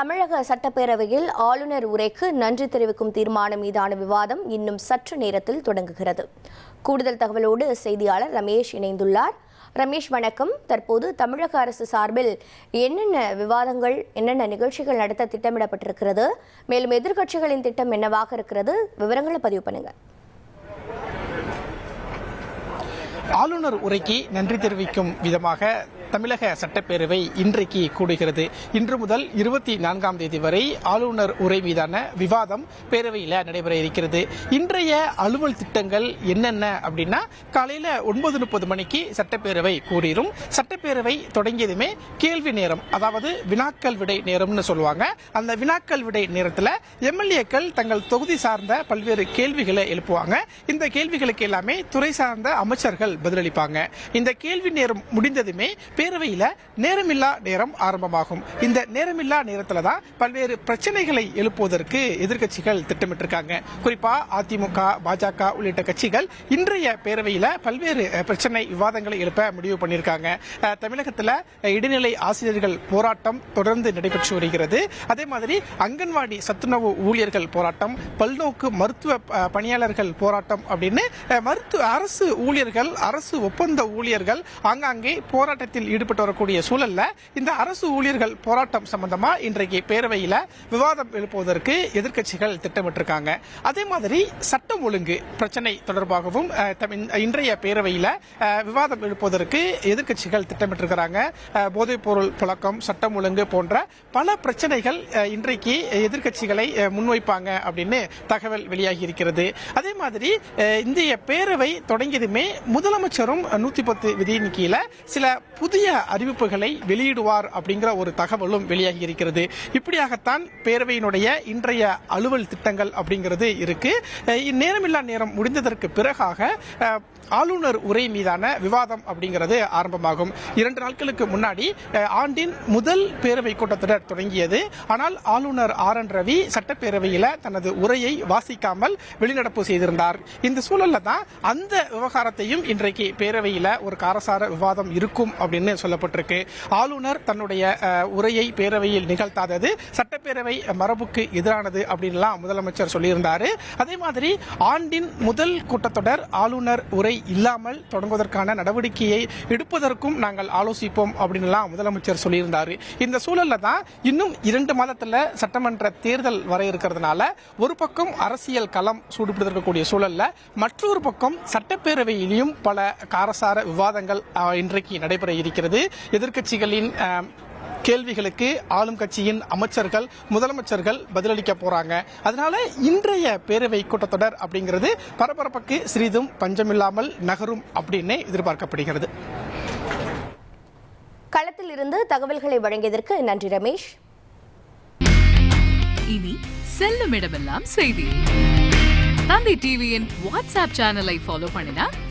தமிழக சட்டப்பேரவையில் ஆளுநர் உரைக்கு நன்றி தெரிவிக்கும் தீர்மானம் மீதான விவாதம் இன்னும் சற்று நேரத்தில் தொடங்குகிறது. கூடுதல் தகவலோடு செய்தியாளர் ரமேஷ் இணைந்துள்ளார். ரமேஷ் வணக்கம். தற்போது தமிழக அரசு சார்பில் என்னென்ன விவாதங்கள் என்னென்ன நிகழ்ச்சிகள் நடத்த திட்டமிடப்பட்டிருக்கிறது? மேலும் எதிர்க்கட்சிகளின் திட்டம் என்னவாக இருக்கிறது? விவரங்களை பதிவு பண்ணுங்கள் ஆளுநர் உரைக்கு நன்றி தெரிவிக்கும் விதமாக தமிழக சட்டப்பேரவை இன்றைக்கு கூடுகிறது. இன்று முதல் இருபத்தி நான்காம் தேதி வரை ஆளுநர் உரை மீதான விவாதம் பேரவையில் நடைபெற இருக்கிறது. இன்றைய அலுவல் திட்டங்கள் என்னென்ன அப்படின்னா காலையில ஒன்பது முப்பது மணிக்கு சட்டப்பேரவை கூடிரும். சட்டப்பேரவை தொடங்கியதுமே கேள்வி நேரம் அதாவது வினாக்கள் விடை நேரம்னு சொல்லுவாங்க. அந்த வினாக்கள் விடை நேரத்தில் எம்எல்ஏக்கள் தங்கள் தொகுதி சார்ந்த பல்வேறு கேள்விகளை எழுப்புவாங்க. இந்த கேள்விகளுக்கு எல்லாமே துறை சார்ந்த அமைச்சர்கள் பதிலளிப்பாங்க. இந்த கேள்வி நேரம் முடிந்ததுமே பேரவையில நேரமில்லா நேரம் ஆரம்பமாகும். இந்த நேரமில்லா நேரத்துல தான் பல்வேறு பிரச்சனைகளை எழுப்புவதற்கு எதிர்க்கட்சிகள் திட்டமிட்டிருக்காங்க. குறிப்பா அதிமுக பாஜக உள்ளிட்ட கட்சிகள் இன்றைய பேரவையில பல்வேறு பிரச்சனை விவாதங்களை எழுப்ப முடிவு பண்ணியிருக்காங்க. தமிழகத்தில் இடைநிலை ஆசிரியர்கள் போராட்டம் தொடர்ந்து நடைபெற்று வருகிறது. அதே மாதிரி அங்கன்வாடி சத்துணவு ஊழியர்கள் போராட்டம் பல்நோக்கு மருத்துவ பணியாளர்கள் போராட்டம் அப்படின்னு மருத்துவ அரசு ஊழியர்கள் அரசு ஒப்பந்த ஊழியர்கள் ஆங்காங்கே போராட்டத்தில் ஈடுபட்டு வரக்கூடிய சூழல்ல இந்த அரசு ஊழியர்கள் போராட்டம் சம்பந்தமா இன்றைக்கு பேரவையில விவாதம் எழுப்புவதற்கு எதிர்க்கட்சிகள் திட்டமிட்டிருக்காங்க. அதே மாதிரி சட்டம் ஒழுங்கு பிரச்சனை தொடர்பாகவும் தமிழ்- இன்றைய பேரவையில விவாதம் எழுப்புவதற்கு எதிர்க்கட்சிகள் திட்டமிட்டிருக்கிறாங்க. போதைப் பொருள் புழக்கம் சட்டம் ஒழுங்கு போன்ற பல பிரச்சனைகள் இன்றைக்கு எதிர்க்கட்சிகளை முன்வைப்பாங்க அப்படின்னு தகவல் வெளியாகி இருக்கிறது. அதே மாதிரி இந்திய பேரவை தொடங்கியதுமே முதலமைச்சரும் நூத்தி பத்து விதியின் கீழே சில புதிய அறிவிப்புகளை வெளியிடுவார் அப்படிங்கிற ஒரு தகவலும் வெளியாகி இருக்கிறது. இப்படியாகத்தான் பேரவையினுடைய இன்றைய அலுவல் திட்டங்கள் அப்படிங்கிறது இருக்கு. நேரமில்லா நேரம் முடிந்ததற்கு பிறகாக ஆளுநர் உரை மீதான விவாதம் அப்படிங்கிறது ஆரம்பமாகும். இரண்டு நாட்களுக்கு முன்னாடி ஆண்டின் முதல் பேரவை கூட்டத்தொடர் தொடங்கியது. ஆனால் ஆளுநர் ஆர் என் ரவி சட்டப்பேரவையில் தனது உரையை வாசிக்காமல் வெளிநடப்பு செய்திருந்தார். இந்த சூழல்ல தான் அந்த விவகாரத்தையும் இன்றைய இன்றைக்கு பேரவையில் ஒரு காரசார விவாதம் இருக்கும் அப்படின்னு சொல்லப்பட்டிருக்கு. ஆளுநர் தன்னுடைய உரையை பேரவையில் நிகழ்த்தாதது சட்டப்பேரவை மரபுக்கு எதிரானது அப்படின்லாம் முதலமைச்சர் சொல்லியிருந்தார். அதே மாதிரி ஆண்டின் முதல் கூட்டத்தொடர் ஆளுநர் உரை இல்லாமல் தொடங்குவதற்கான நடவடிக்கையை எடுப்பதற்கும் நாங்கள் ஆலோசிப்போம் அப்படின்லாம் முதலமைச்சர் சொல்லியிருந்தார். இந்த சூழலில் தான் இன்னும் இரண்டு மாதத்தில் சட்டமன்ற தேர்தல் வர இருக்கிறதுனால ஒரு பக்கம் அரசியல் களம் சூடுபிடித்திருக்கக்கூடிய சூழலில் மற்றொரு பக்கம் சட்டப்பேரவையிலையும் பல காரசார விவாதங்கள் இன்றைக்கு நடைபெற இருக்கிறது. எதிர்க்கட்சிகளின் கேள்விகளுக்கு ஆளும் கட்சியின் அமைச்சர்கள் முதலமைச்சர்கள் பதிலளிக்க போறாங்க. அதனால இன்றைய பேரவை கூட்டத்தொடர் அப்படிங்கிறது பரபரப்புக்கு சிறிதும் பஞ்சமில்லாமல் நகரும் அப்படின்னு எதிர்பார்க்கப்படுகிறது. களத்தில் இருந்து தகவல்களை வழங்கியதற்கு நன்றி ரமேஷ். இனி செல்லும் இடமெல்லாம் செய்தி. தந்தி டிவியின் வாட்ஸ்அப் சேனலை ஃபாலோ பண்ணினா